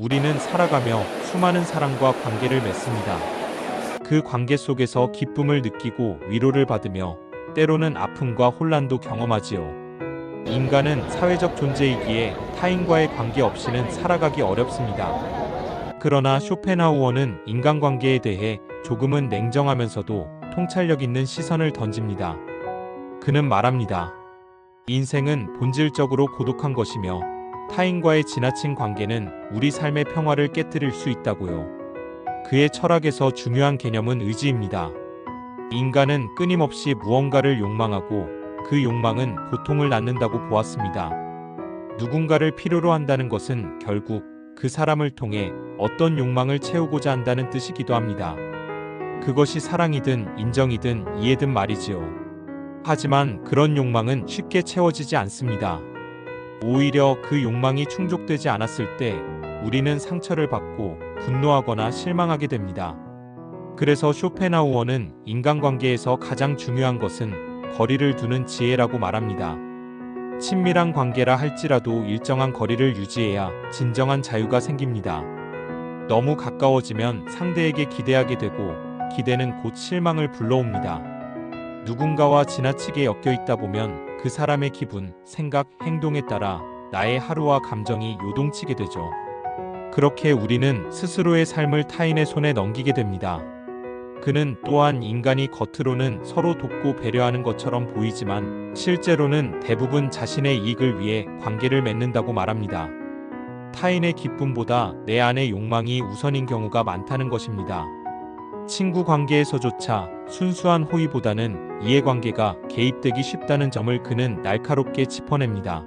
우리는 살아가며 수많은 사람과 관계를 맺습니다. 그 관계 속에서 기쁨을 느끼고 위로를 받으며 때로는 아픔과 혼란도 경험하지요. 인간은 사회적 존재이기에 타인과의 관계 없이는 살아가기 어렵습니다. 그러나 쇼펜하우어는 인간관계에 대해 조금은 냉정하면서도 통찰력 있는 시선을 던집니다. 그는 말합니다. 인생은 본질적으로 고독한 것이며 타인과의 지나친 관계는 우리 삶의 평화를 깨뜨릴 수 있다고요. 그의 철학에서 중요한 개념은 의지입니다. 인간은 끊임없이 무언가를 욕망하고 그 욕망은 고통을 낳는다고 보았습니다. 누군가를 필요로 한다는 것은 결국 그 사람을 통해 어떤 욕망을 채우고자 한다는 뜻이기도 합니다. 그것이 사랑이든 인정이든 이해든 말이지요. 하지만 그런 욕망은 쉽게 채워지지 않습니다. 오히려 그 욕망이 충족되지 않았을 때 우리는 상처를 받고 분노하거나 실망하게 됩니다. 그래서 쇼펜하우어는 인간관계에서 가장 중요한 것은 거리를 두는 지혜라고 말합니다. 친밀한 관계라 할지라도 일정한 거리를 유지해야 진정한 자유가 생깁니다. 너무 가까워지면 상대에게 기대하게 되고 기대는 곧 실망을 불러옵니다. 누군가와 지나치게 엮여 있다 보면 그 사람의 기분, 생각, 행동에 따라 나의 하루와 감정이 요동치게 되죠. 그렇게 우리는 스스로의 삶을 타인의 손에 넘기게 됩니다. 그는 또한 인간이 겉으로는 서로 돕고 배려하는 것처럼 보이지만 실제로는 대부분 자신의 이익을 위해 관계를 맺는다고 말합니다. 타인의 기쁨보다 내 안의 욕망이 우선인 경우가 많다는 것입니다. 친구 관계에서조차 순수한 호의보다는 이해관계가 개입되기 쉽다는 점을 그는 날카롭게 짚어냅니다.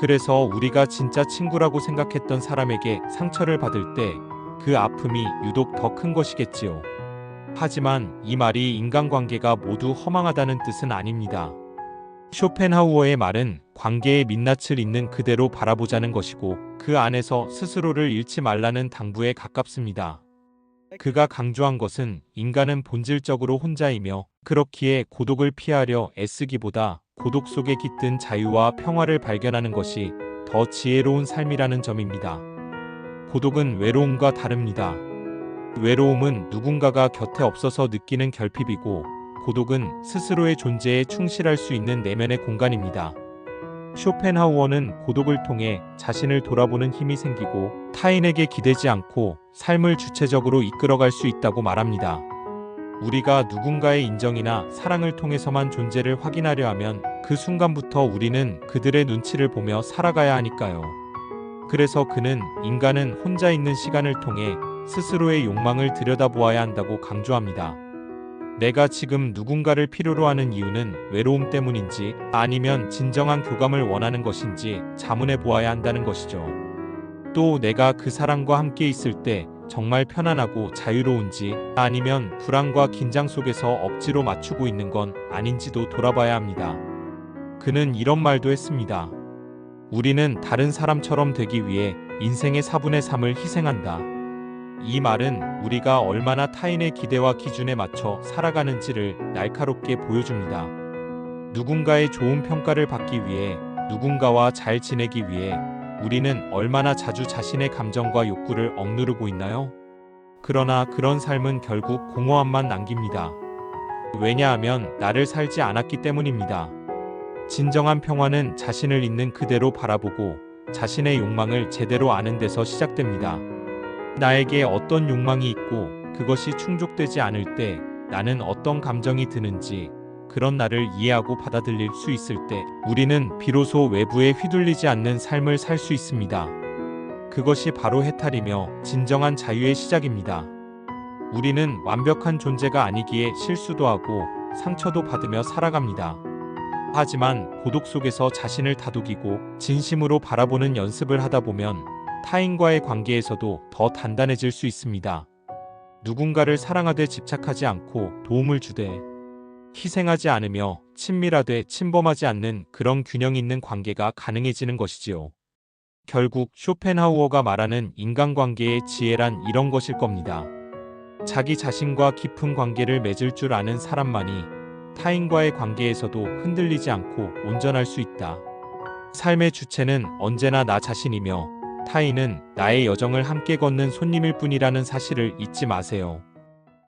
그래서 우리가 진짜 친구라고 생각했던 사람에게 상처를 받을 때 그 아픔이 유독 더 큰 것이겠지요. 하지만 이 말이 인간관계가 모두 허망하다는 뜻은 아닙니다. 쇼펜하우어의 말은 관계의 민낯을 있는 그대로 바라보자는 것이고 그 안에서 스스로를 잃지 말라는 당부에 가깝습니다. 그가 강조한 것은 인간은 본질적으로 혼자이며 그렇기에 고독을 피하려 애쓰기보다 고독 속에 깃든 자유와 평화를 발견하는 것이 더 지혜로운 삶이라는 점입니다. 고독은 외로움과 다릅니다. 외로움은 누군가가 곁에 없어서 느끼는 결핍이고 고독은 스스로의 존재에 충실할 수 있는 내면의 공간입니다. 쇼펜하우어는 고독을 통해 자신을 돌아보는 힘이 생기고 타인에게 기대지 않고 삶을 주체적으로 이끌어갈 수 있다고 말합니다. 우리가 누군가의 인정이나 사랑을 통해서만 존재를 확인하려 하면 그 순간부터 우리는 그들의 눈치를 보며 살아가야 하니까요. 그래서 그는 인간은 혼자 있는 시간을 통해 스스로의 욕망을 들여다보아야 한다고 강조합니다. 내가 지금 누군가를 필요로 하는 이유는 외로움 때문인지 아니면 진정한 교감을 원하는 것인지 자문해 보아야 한다는 것이죠. 또 내가 그 사람과 함께 있을 때 정말 편안하고 자유로운지 아니면 불안과 긴장 속에서 억지로 맞추고 있는 건 아닌지도 돌아봐야 합니다. 그는 이런 말도 했습니다. 우리는 다른 사람처럼 되기 위해 인생의 4분의 3을 희생한다. 이 말은 우리가 얼마나 타인의 기대와 기준에 맞춰 살아가는지를 날카롭게 보여줍니다. 누군가의 좋은 평가를 받기 위해 누군가와 잘 지내기 위해 우리는 얼마나 자주 자신의 감정과 욕구를 억누르고 있나요? 그러나 그런 삶은 결국 공허함만 남깁니다. 왜냐하면 나를 살지 않았기 때문입니다. 진정한 평화는 자신을 있는 그대로 바라보고 자신의 욕망을 제대로 아는 데서 시작됩니다. 나에게 어떤 욕망이 있고 그것이 충족되지 않을 때 나는 어떤 감정이 드는지 그런 나를 이해하고 받아들일 수 있을 때 우리는 비로소 외부에 휘둘리지 않는 삶을 살 수 있습니다. 그것이 바로 해탈이며 진정한 자유의 시작입니다. 우리는 완벽한 존재가 아니기에 실수도 하고 상처도 받으며 살아갑니다. 하지만 고독 속에서 자신을 다독이고 진심으로 바라보는 연습을 하다 보면 타인과의 관계에서도 더 단단해질 수 있습니다. 누군가를 사랑하되 집착하지 않고 도움을 주되 희생하지 않으며 친밀하되 침범하지 않는 그런 균형 있는 관계가 가능해지는 것이지요. 결국 쇼펜하우어가 말하는 인간관계의 지혜란 이런 것일 겁니다. 자기 자신과 깊은 관계를 맺을 줄 아는 사람만이 타인과의 관계에서도 흔들리지 않고 온전할 수 있다. 삶의 주체는 언제나 나 자신이며 타인은 나의 여정을 함께 걷는 손님일 뿐이라는 사실을 잊지 마세요.